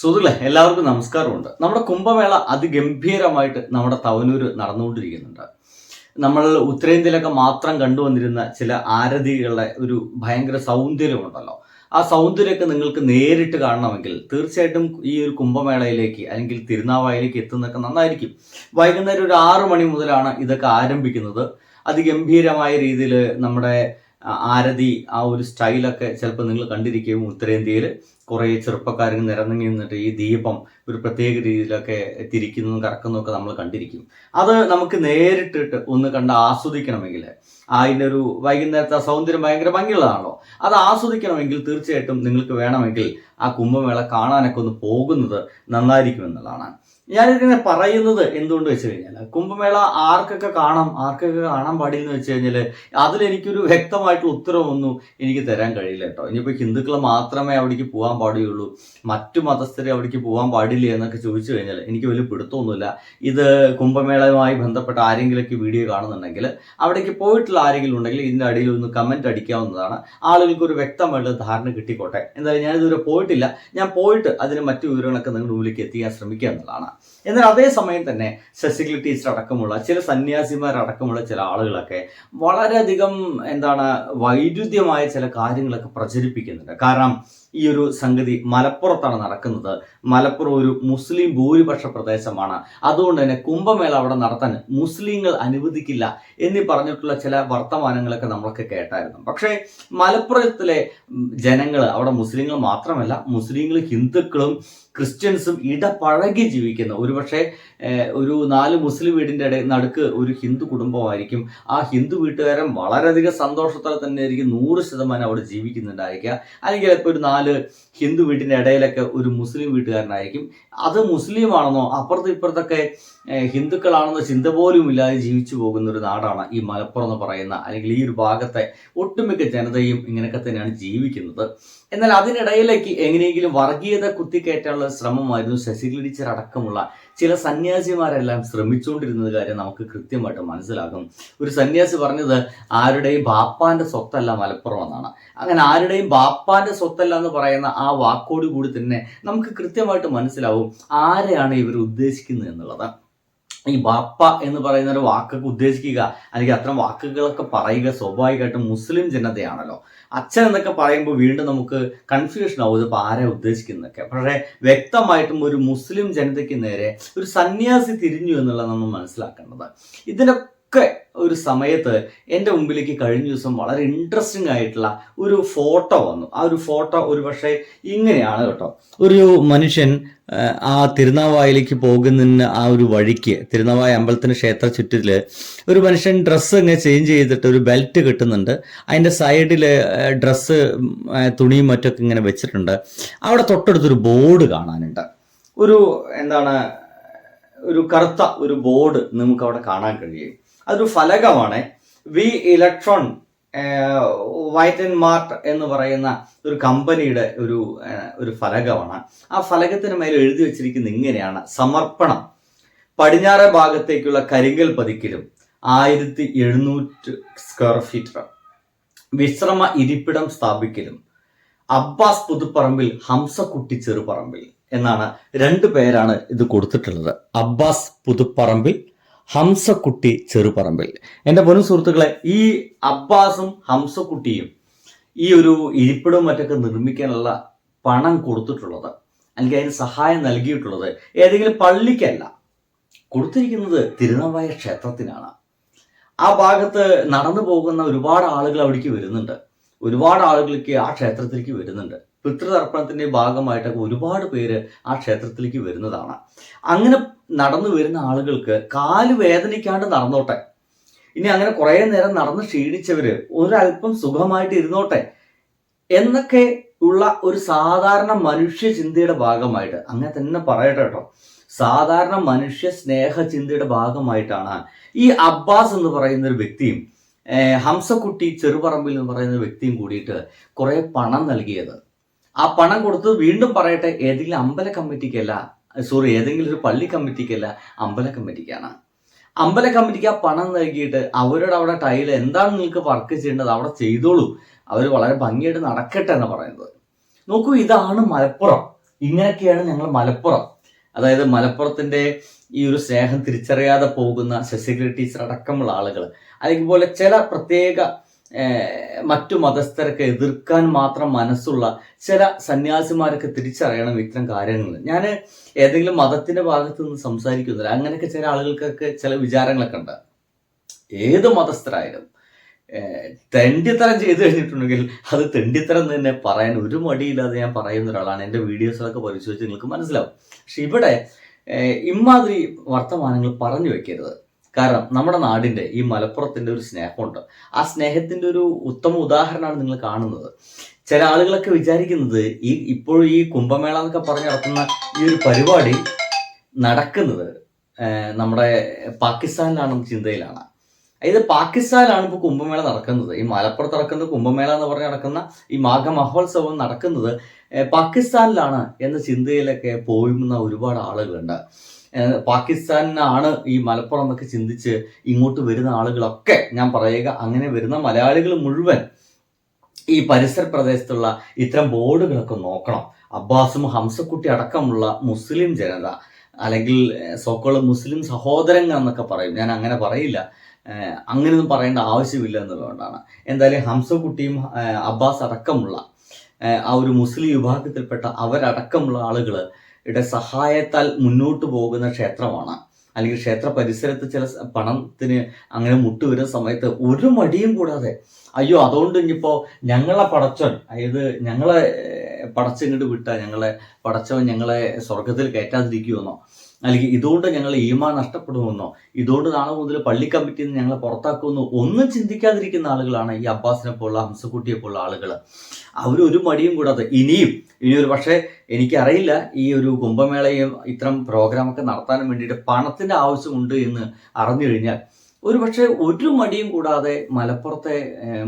സുഹൃത്തുക്കളെ എല്ലാവർക്കും നമസ്കാരമുണ്ട്. നമ്മുടെ കുംഭമേള അതിഗംഭീരമായിട്ട് നമ്മുടെ തവനൂര് നടന്നുകൊണ്ടിരിക്കുന്നുണ്ട്. നമ്മൾ ഉത്തരേന്ത്യയിലൊക്കെ മാത്രം കണ്ടുവന്നിരുന്ന ചില ആരതികളുടെ ഒരു ഭയങ്കര സൗന്ദര്യമുണ്ടല്ലോ. ആ സൗന്ദര്യമൊക്കെ നിങ്ങൾക്ക് നേരിട്ട് കാണണമെങ്കിൽ തീർച്ചയായിട്ടും ഈ ഒരു കുംഭമേളയിലേക്ക് അല്ലെങ്കിൽ തിരുനാവായിലേക്ക് എത്തുന്നതൊക്കെ നന്നായിരിക്കും. വൈകുന്നേരം ഒരു ആറു മണി മുതലാണ് ഇതൊക്കെ ആരംഭിക്കുന്നത്. അതിഗംഭീരമായ രീതിയിൽ നമ്മുടെ ആരതി ആ ഒരു സ്റ്റൈലൊക്കെ ചിലപ്പോൾ നിങ്ങൾ കണ്ടിരിക്കും ഉത്തരേന്ത്യയിൽ. കുറേ ചെറുപ്പക്കാരിൽ നിരന്നിങ്ങി നിന്നിട്ട് ഈ ദീപം ഒരു പ്രത്യേക രീതിയിലൊക്കെ തിരിക്കുന്നതും കറക്കുന്നതും ഒക്കെ നമ്മൾ കണ്ടിരിക്കും. അത് നമുക്ക് നേരിട്ടിട്ട് ഒന്ന് കണ്ട് ആസ്വദിക്കണമെങ്കിൽ അതിന്റെ ഒരു വൈകുന്നേരത്തെ സൗന്ദര്യം ഭയങ്കര ഭംഗിയുള്ളതാണല്ലോ. അത് ആസ്വദിക്കണമെങ്കിൽ തീർച്ചയായിട്ടും നിങ്ങൾക്ക് വേണമെങ്കിൽ ആ കുംഭമേള കാണാനൊക്കെ ഒന്ന് പോകുന്നത് നന്നായിരിക്കും എന്നുള്ളതാണ്. ഞാനിതിനെ പറയുന്നത് എന്തുകൊണ്ട് വെച്ച് കഴിഞ്ഞാൽ കുംഭമേള ആർക്കൊക്കെ കാണാം ആർക്കൊക്കെ കാണാൻ പാടില്ല എന്ന് വെച്ച് കഴിഞ്ഞാൽ അതിലെനിക്കൊരു വ്യക്തമായിട്ടുള്ള ഉത്തരവൊന്നും എനിക്ക് തരാൻ കഴിയില്ല കേട്ടോ. ഇനിയിപ്പോൾ ഹിന്ദുക്കൾ മാത്രമേ അവിടേക്ക് പോകാൻ പാടുകയുള്ളൂ മറ്റു മതസ്ഥരെ അവിടേക്ക് പോകാൻ പാടില്ല എന്നൊക്കെ ചോദിച്ചു കഴിഞ്ഞാൽ എനിക്ക് വലിയ പിടുത്തമൊന്നുമില്ല. ഇത് കുംഭമേളയുമായി ബന്ധപ്പെട്ട ആരെങ്കിലുമൊക്കെ വീഡിയോ കാണുന്നുണ്ടെങ്കിൽ അവിടേക്ക് പോയിട്ടുള്ള ആരെങ്കിലും ഉണ്ടെങ്കിൽ ഇതിന്റെ അടിയിൽ ഒന്ന് കമന്റ് അടിക്കാവുന്നതാണ്. ആളുകൾക്ക് ഒരു വ്യക്തമായിട്ടുള്ള ധാരണ കിട്ടിക്കോട്ടെ. എന്തായാലും ഞാനിതുവരെ പോയിട്ടില്ല. ഞാൻ പോയിട്ട് അതിന് മറ്റു വിവരങ്ങളൊക്കെ നിങ്ങളുടെ മുമ്പിലേക്ക് എത്തിക്കാൻ ശ്രമിക്കുക എന്നുള്ളതാണ്. എന്നാൽ അതേസമയം തന്നെ ശശികല ടീച്ചർ അടക്കമുള്ള ചില സന്യാസിമാരടക്കമുള്ള ചില ആളുകളൊക്കെ വളരെയധികം എന്താണ് വൈരുദ്ധ്യമായ ചില കാര്യങ്ങളൊക്കെ പ്രചരിപ്പിക്കുന്നുണ്ട്. കാരണം ഈ ഒരു സംഗതി മലപ്പുറത്താണ് നടക്കുന്നത്. മലപ്പുറം ഒരു മുസ്ലിം ഭൂരിപക്ഷ പ്രദേശമാണ്. അതുകൊണ്ട് തന്നെ കുംഭമേള അവിടെ നടത്താൻ മുസ്ലിങ്ങൾ അനുവദിക്കില്ല എന്നീ പറഞ്ഞിട്ടുള്ള ചില വർത്തമാനങ്ങളൊക്കെ നമ്മളൊക്കെ കേട്ടായിരുന്നു. പക്ഷേ മലപ്പുറത്തിലെ ജനങ്ങൾ അവിടെ മുസ്ലിങ്ങൾ മാത്രമല്ല മുസ്ലിങ്ങൾ ഹിന്ദുക്കളും ക്രിസ്ത്യൻസും ഇടപഴകി ജീവിക്കുന്ന. ഒരുപക്ഷെ പക്ഷേ ഒരു നാല് മുസ്ലിം വീടിന്റെ ഇടയിൽ നടുക്ക് ഒരു ഹിന്ദു കുടുംബമായിരിക്കും. ആ ഹിന്ദു വീട്ടുകാരൻ വളരെയധികം സന്തോഷത്തോടെ തന്നെ ആയിരിക്കും നൂറ് ശതമാനം അവിടെ ജീവിക്കുന്നുണ്ടായിരിക്കുക. അല്ലെങ്കിൽ ഇപ്പോൾ ഒരു നാല് ഹിന്ദു വീട്ടിന്റെ ഇടയിലൊക്കെ ഒരു മുസ്ലിം വീട്ടുകാരനായിരിക്കും. അത് മുസ്ലിം ആണെന്നോ അപ്പുറത്തും ഇപ്പുറത്തൊക്കെ ഹിന്ദുക്കളാണെന്നോ ചിന്ത പോലും ഇല്ലാതെ ജീവിച്ചു പോകുന്ന ഒരു നാടാണ് ഈ മലപ്പുറം എന്ന് പറയുന്ന അല്ലെങ്കിൽ ഈ ഒരു ഭാഗത്തെ ഒട്ടുമിക്ക ജനതയും ഇങ്ങനെയൊക്കെ തന്നെയാണ് ജീവിക്കുന്നത്. എന്നാൽ അതിനിടയിലേക്ക് എങ്ങനെയെങ്കിലും വർഗീയത കുത്തിക്കയറ്റാനുള്ള ശ്രമമായിരുന്നു ശശികല അടക്കമുള്ള ചില സന്യാസിമാരെല്ലാം ശ്രമിച്ചുകൊണ്ടിരുന്നത് കാര്യം നമുക്ക് കൃത്യമായിട്ട് മനസ്സിലാകും. ഒരു സന്യാസി പറഞ്ഞത് ആരുടെയും ബാപ്പാന്റെ സ്വത്തല്ല മലപ്പുറം എന്നാണ് അങ്ങനെ ആരുടെയും ബാപ്പാന്റെ സ്വത്തല്ല എന്ന് പറയുന്ന ആ വാക്കോട് കൂടി തന്നെ നമുക്ക് കൃത്യമായിട്ട് മനസ്സിലാവും ആരെയാണ് ഇവർ ഉദ്ദേശിക്കുന്നത് എന്നുള്ളത്. ഈ ബാപ്പ എന്ന് പറയുന്ന ഒരു വാക്കൊക്കെ ഉദ്ദേശിക്കുക അല്ലെങ്കിൽ അത്തരം വാക്കുകളൊക്കെ പറയുക സ്വാഭാവികമായിട്ടും മുസ്ലിം ജനതയാണല്ലോ. അച്ഛൻ എന്നൊക്കെ പറയുമ്പോൾ വീണ്ടും നമുക്ക് കൺഫ്യൂഷൻ ആവും ഇതിപ്പോൾ ആരെ ഉദ്ദേശിക്കുന്നതൊക്കെ. പക്ഷേ വ്യക്തമായിട്ടും ഒരു മുസ്ലിം ജനതയ്ക്ക് നേരെ ഒരു സന്യാസി തിരിഞ്ഞു എന്നുള്ളത് നമ്മൾ മനസ്സിലാക്കേണ്ടത് ഇതിനൊക്കെ ഒരു സമയത്ത് എന്റെ മുമ്പിലേക്ക് കഴിഞ്ഞ ദിവസം വളരെ ഇൻട്രസ്റ്റിംഗ് ആയിട്ടുള്ള ഒരു ഫോട്ടോ വന്നു. ആ ഒരു ഫോട്ടോ ഒരു പക്ഷേ ഇങ്ങനെയാണ് കേട്ടോ. ഒരു മനുഷ്യൻ ആ, തിരുനാവായിലേക്ക് പോകുന്നതിന് ആ ഒരു വഴിക്ക് തിരുനാവായ അമ്പലത്തിന് ക്ഷേത്ര ചുറ്റിൽ ഒരു മനുഷ്യൻ ഡ്രസ്സ് ഇങ്ങനെ ചേഞ്ച് ചെയ്തിട്ട് ഒരു ബെൽറ്റ് കിട്ടുന്നുണ്ട്. അതിന്റെ സൈഡിൽ ഡ്രസ്സ് തുണിയും മറ്റൊക്കെ ഇങ്ങനെ വെച്ചിട്ടുണ്ട്. അവിടെ തൊട്ടടുത്തൊരു ബോർഡ് കാണാനുണ്ട്. ഒരു എന്താണ് ഒരു കറുത്ത ഒരു ബോർഡ് നമുക്ക് അവിടെ കാണാൻ കഴിയും. അതൊരു ഫലകമാണ്. V electron white and mart എന്ന് പറയുന്ന ഒരു കമ്പനിയുടെ ഒരു ഒരു ഫലകമാണ്. ആ ഫലകത്തിന് മേലെ എഴുതി വെച്ചിരിക്കുന്നത് ഇങ്ങനെയാണ്. സമർപ്പണം. പടിഞ്ഞാറ് ഭാഗത്തേക്കുള്ള കരിങ്കൽ പതിക്കലും ആയിരത്തി എഴുന്നൂറ്റ് സ്ക്വയർ ഫീറ്റ് വിശ്രമ ഇരിപ്പിടം സ്ഥാപിക്കലും. അബ്ബാസ് പുതുപ്പറമ്പിൽ ഹംസക്കുട്ടി ചെറുപറമ്പിൽ എന്നാണ് രണ്ട് പേരാണ് ഇത് കൊടുത്തിട്ടുള്ളത്. അബ്ബാസ് പുതുപ്പറമ്പിൽ ഹംസക്കുട്ടി ചെറുപറമ്പിൽ. എന്റെ പൊന്നു സുഹൃത്തുക്കളെ ഈ അബ്ബാസും ഹംസക്കുട്ടിയും ഈ ഒരു ഇരിപ്പിടവും മറ്റൊക്കെ നിർമ്മിക്കാനുള്ള പണം കൊടുത്തിട്ടുള്ളത് അല്ലെങ്കിൽ അതിന് സഹായം നൽകിയിട്ടുള്ളത് ഏതെങ്കിലും പള്ളിക്കല്ല. കൊടുത്തിരിക്കുന്നത് തിരുനാവായ ക്ഷേത്രത്തിനാണ്. ആ ഭാഗത്ത് നടന്നു പോകുന്ന ഒരുപാട് ആളുകൾ അവിടേക്ക് വരുന്നുണ്ട്. ഒരുപാട് ആളുകൾക്ക് ആ ക്ഷേത്രത്തിലേക്ക് വരുന്നുണ്ട്. പിതൃതർപ്പണത്തിന്റെ ഭാഗമായിട്ടൊക്കെ ഒരുപാട് പേര് ആ ക്ഷേത്രത്തിലേക്ക് വരുന്നതാണ്. അങ്ങനെ നടന്നു വരുന്ന ആളുകൾക്ക് കാൽ വേദനിക്കാണ്ട് നടന്നോട്ടെ. ഇനി അങ്ങനെ കുറേ നേരം നടന്ന് ക്ഷീണിച്ചവര് ഒരല്പം സുഖമായിട്ട് ഇരുന്നോട്ടെ എന്നൊക്കെ ഉള്ള ഒരു സാധാരണ മനുഷ്യ ചിന്തയുടെ ഭാഗമായിട്ട് അങ്ങനെ തന്നെ പറയട്ടെ കേട്ടോ. സാധാരണ മനുഷ്യ സ്നേഹ ചിന്തയുടെ ഭാഗമായിട്ടാണ് ഈ അബ്ബാസ് എന്ന് പറയുന്ന ഒരു വ്യക്തിയും ഹംസക്കുട്ടി ചെറുപറമ്പിൽ എന്ന് പറയുന്ന വ്യക്തിയും കൂടിയിട്ട് കുറെ പണം നൽകിയത്. ആ പണം കൊടുത്ത് വീണ്ടും പറയട്ടെ ഏതെങ്കിലും അമ്പല കമ്മിറ്റിക്കല്ല സോറി ഏതെങ്കിലും ഒരു പള്ളി കമ്മിറ്റിക്കല്ല അമ്പല കമ്മിറ്റിക്കാണ്. അമ്പല കമ്മിറ്റിക്ക് ആ പണം നൽകിയിട്ട് അവരുടെ അവിടെ ടൈൽ എന്താണ് നിങ്ങൾക്ക് വർക്ക് ചെയ്യേണ്ടത് അവിടെ ചെയ്തോളൂ. അവർ വളരെ ഭംഗിയായിട്ട് നടക്കട്ടെ എന്ന് പറയുന്നത്. നോക്കൂ ഇതാണ് മലപ്പുറം. ഇങ്ങനെയൊക്കെയാണ് ഞങ്ങൾ മലപ്പുറം. അതായത് മലപ്പുറത്തിന്റെ ഈ ഒരു സ്നേഹം തിരിച്ചറിയാതെ പോകുന്ന ശശികല ടീച്ചർ അടക്കമുള്ള ആളുകൾ അല്ലെങ്കിൽ പോലെ ചില പ്രത്യേക മറ്റു മതസ്ഥരൊക്കെ എതിർക്കാൻ മാത്രം മനസ്സുള്ള ചില സന്യാസിമാരൊക്കെ തിരിച്ചറിയണം ഇത്തരം കാര്യങ്ങൾ ഞാൻ ഏതെങ്കിലും മതത്തിന്റെ ഭാഗത്ത് നിന്ന് സംസാരിക്കുന്നില്ല. അങ്ങനെയൊക്കെ ചില ആളുകൾക്കൊക്കെ ചില വിചാരങ്ങളൊക്കെ ഉണ്ട്. ഏത് മതസ്ഥരായാലും തെണ്ടിത്തരം ചെയ്തു കഴിഞ്ഞിട്ടുണ്ടെങ്കിൽ അത് തെണ്ടിത്തരം തന്നെ പറയാൻ ഒരു മടിയില്ലാതെ ഞാൻ പറയുന്ന ഒരാളാണ്. എന്റെ വീഡിയോസിലൊക്കെ പരിശോധിച്ച് നിങ്ങൾക്ക് മനസ്സിലാവും. പക്ഷെ ഇവിടെ ഇമാതിരി വർത്തമാനങ്ങൾ പറഞ്ഞു വെക്കരുത്. കാരണം നമ്മുടെ നാടിന്റെ ഈ മലപ്പുറത്തിന്റെ ഒരു സ്നേഹമുണ്ട്. ആ സ്നേഹത്തിന്റെ ഒരു ഉത്തമ ഉദാഹരണമാണ് നിങ്ങൾ കാണുന്നത്. ചില ആളുകളൊക്കെ വിചാരിക്കുന്നത് ഈ ഇപ്പോഴും ഈ കുംഭമേള എന്നൊക്കെ പറഞ്ഞ് നടത്തുന്ന ഈ ഒരു പരിപാടി നടക്കുന്നത് നമ്മുടെ പാകിസ്ഥാനിലാണെന്ന ചിന്തയിലാണ്. അതായത് പാകിസ്ഥാനിലാണ് ഇപ്പോൾ കുംഭമേള നടക്കുന്നത്. ഈ മലപ്പുറത്ത് നടക്കുന്ന കുംഭമേള എന്ന് പറഞ്ഞ് നടക്കുന്ന ഈ മാഘ മഹോത്സവം നടക്കുന്നത് പാകിസ്ഥാനിലാണ് എന്ന ചിന്തയിലൊക്കെ പോയുന്ന ഒരുപാട് ആളുകളുണ്ട്. പാകിസ്ഥാനാണ് ഈ മലപ്പുറം എന്നൊക്കെ ചിന്തിച്ച് ഇങ്ങോട്ട് വരുന്ന ആളുകളൊക്കെ ഞാൻ പറയുക അങ്ങനെ വരുന്ന മലയാളികൾ മുഴുവൻ ഈ പരിസര പ്രദേശത്തുള്ള ഇത്തരം ബോർഡുകളൊക്കെ നോക്കണം. അബ്ബാസും ഹംസക്കുട്ടി അടക്കമുള്ള മുസ്ലിം ജനത അല്ലെങ്കിൽ സോക്കോൾ മുസ്ലിം സഹോദരങ്ങൾ എന്നൊക്കെ പറയും. ഞാൻ അങ്ങനെ പറയില്ല. അങ്ങനെയൊന്നും പറയേണ്ട ആവശ്യമില്ല എന്നുള്ളതുകൊണ്ടാണ്. എന്തായാലും ഹംസക്കുട്ടിയും അബ്ബാസ് അടക്കമുള്ള ആ ഒരു മുസ്ലിം വിഭാഗത്തിൽപ്പെട്ട അവരടക്കമുള്ള ആളുകൾ യുടെ സഹായത്താൽ മുന്നോട്ട് പോകുന്ന ക്ഷേത്രമാണ്. അല്ലെങ്കിൽ ക്ഷേത്ര പരിസരത്ത് ചില പണത്തിന് അങ്ങനെ മുട്ടുവരുന്ന സമയത്ത് ഒരു മടിയും കൂടാതെ അയ്യോ അതുകൊണ്ട് ഇനിയിപ്പോൾ ഞങ്ങളെ പടച്ചൻ അതായത് ഞങ്ങളെ പടച്ചിങ്ങോട്ട് വിട്ട ഞങ്ങളെ പടച്ചവൻ ഞങ്ങളെ സ്വർഗത്തിൽ കയറ്റാതിരിക്കുമെന്നോ അല്ലെങ്കിൽ ഇതുകൊണ്ട് ഞങ്ങൾ ഈമാ നഷ്ടപ്പെടുമെന്നോ ഇതുകൊണ്ട് നാളെ മുതൽ പള്ളി കമ്മിറ്റിയിൽ നിന്ന് ഞങ്ങളെ പുറത്താക്കുമെന്നോ ഒന്നും ചിന്തിക്കാതിരിക്കുന്ന ആളുകളാണ് ഈ അബ്ബാസിനെ പോലുള്ള ഹംസക്കുട്ടിയെ പോലുള്ള ആളുകൾ അവരൊരു മടിയും കൂടാതെ ഇനിയും ഇനിയൊരു പക്ഷേ എനിക്കറിയില്ല ഈ ഒരു കുംഭമേളയും ഇത്തരം പ്രോഗ്രാമൊക്കെ നടത്താനും വേണ്ടിയിട്ട് പണത്തിന്റെ ആവശ്യമുണ്ട് എന്ന് അറിഞ്ഞു കഴിഞ്ഞാൽ ഒരു പക്ഷേ ഒരു മടിയും കൂടാതെ മലപ്പുറത്തെ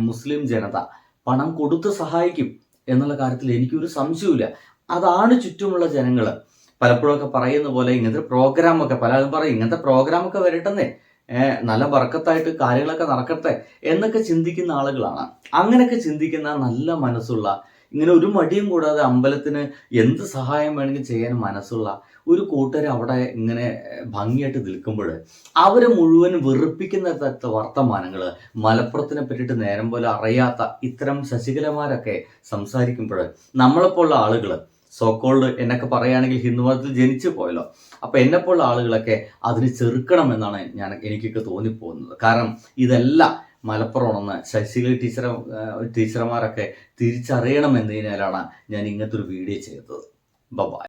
മുസ്ലിം ജനത പണം കൊടുത്ത് സഹായിക്കും എന്നുള്ള കാര്യത്തിൽ എനിക്കൊരു സംശയമില്ല അതാണ് ചുറ്റുമുള്ള ജനങ്ങൾ പലപ്പോഴൊക്കെ പറയുന്ന പോലെ ഇങ്ങനത്തെ പ്രോഗ്രാമൊക്കെ പലരും പറയും ഇങ്ങനത്തെ പ്രോഗ്രാമൊക്കെ വരട്ടെന്നേ. നല്ല വർക്കത്തായിട്ട് കാര്യങ്ങളൊക്കെ നടക്കട്ടെ എന്നൊക്കെ ചിന്തിക്കുന്ന ആളുകളാണ്. അങ്ങനെയൊക്കെ ചിന്തിക്കുന്ന നല്ല മനസ്സുള്ള ഇങ്ങനെ ഒരു മടിയും കൂടാതെ അമ്പലത്തിന് എന്ത് സഹായം വേണമെങ്കിൽ ചെയ്യാൻ മനസ്സുള്ള ഒരു കൂട്ടർ അവിടെ ഇങ്ങനെ ഭംഗിയായിട്ട് നിൽക്കുമ്പോൾ അവരെ മുഴുവൻ വെറുപ്പിക്കുന്ന തരത്തെ വർത്തമാനങ്ങൾ മലപ്പുറത്തിനെ പറ്റിയിട്ട് നേരം പോലെ അറിയാത്ത ഇത്തരം ശശികലമാരൊക്കെ സംസാരിക്കുമ്പോൾ നമ്മളെപ്പോലുള്ള ആളുകൾ സോക്കോൾഡ് എന്നൊക്കെ പറയുകയാണെങ്കിൽ ഹിന്ദുമതത്തിൽ ജനിച്ചു പോയല്ലോ. അപ്പൊ എന്നെപ്പോലുള്ള ആളുകളൊക്കെ അതിന് ചെറുക്കണം എന്നാണ് ഞാൻ എനിക്കൊക്കെ തോന്നിപ്പോകുന്നത്. കാരണം ഇതല്ല മലപ്പുറമാണെന്ന് ശശികല ടീച്ചർ ടീച്ചർമാരൊക്കെ തിരിച്ചറിയണം എന്നതിനാലാണ് ഞാൻ ഇങ്ങനത്തെ ഒരു വീഡിയോ ചെയ്തത്. ബബായ്